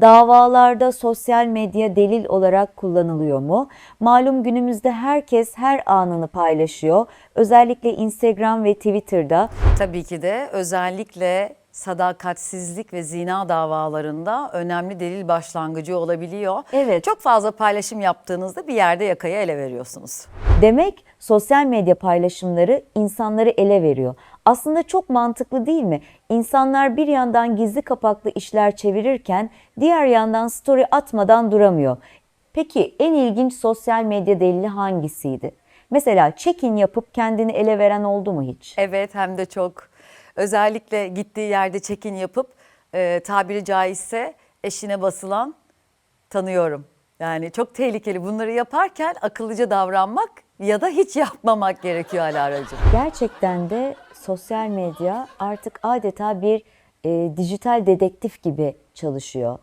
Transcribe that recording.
Davalarda sosyal medya delil olarak kullanılıyor mu? Malum günümüzde herkes her anını paylaşıyor. Özellikle Instagram ve Twitter'da. Tabii ki de özellikle sadakatsizlik ve zina davalarında önemli delil başlangıcı olabiliyor. Evet. Çok fazla paylaşım yaptığınızda bir yerde yakayı ele veriyorsunuz. Demek sosyal medya paylaşımları insanları ele veriyor. Aslında çok mantıklı değil mi? İnsanlar bir yandan gizli kapaklı işler çevirirken diğer yandan story atmadan duramıyor. Peki en ilginç sosyal medya delili hangisiydi? Mesela check-in yapıp kendini ele veren oldu mu hiç? Evet hem de çok. Özellikle gittiği yerde check-in yapıp e, tabiri caizse eşine basılan tanıyorum. Yani çok tehlikeli. Bunları yaparken akıllıca davranmak ya da hiç yapmamak gerekiyor Alara'cığım. Gerçekten de sosyal medya artık adeta bir e, dijital dedektif gibi çalışıyor.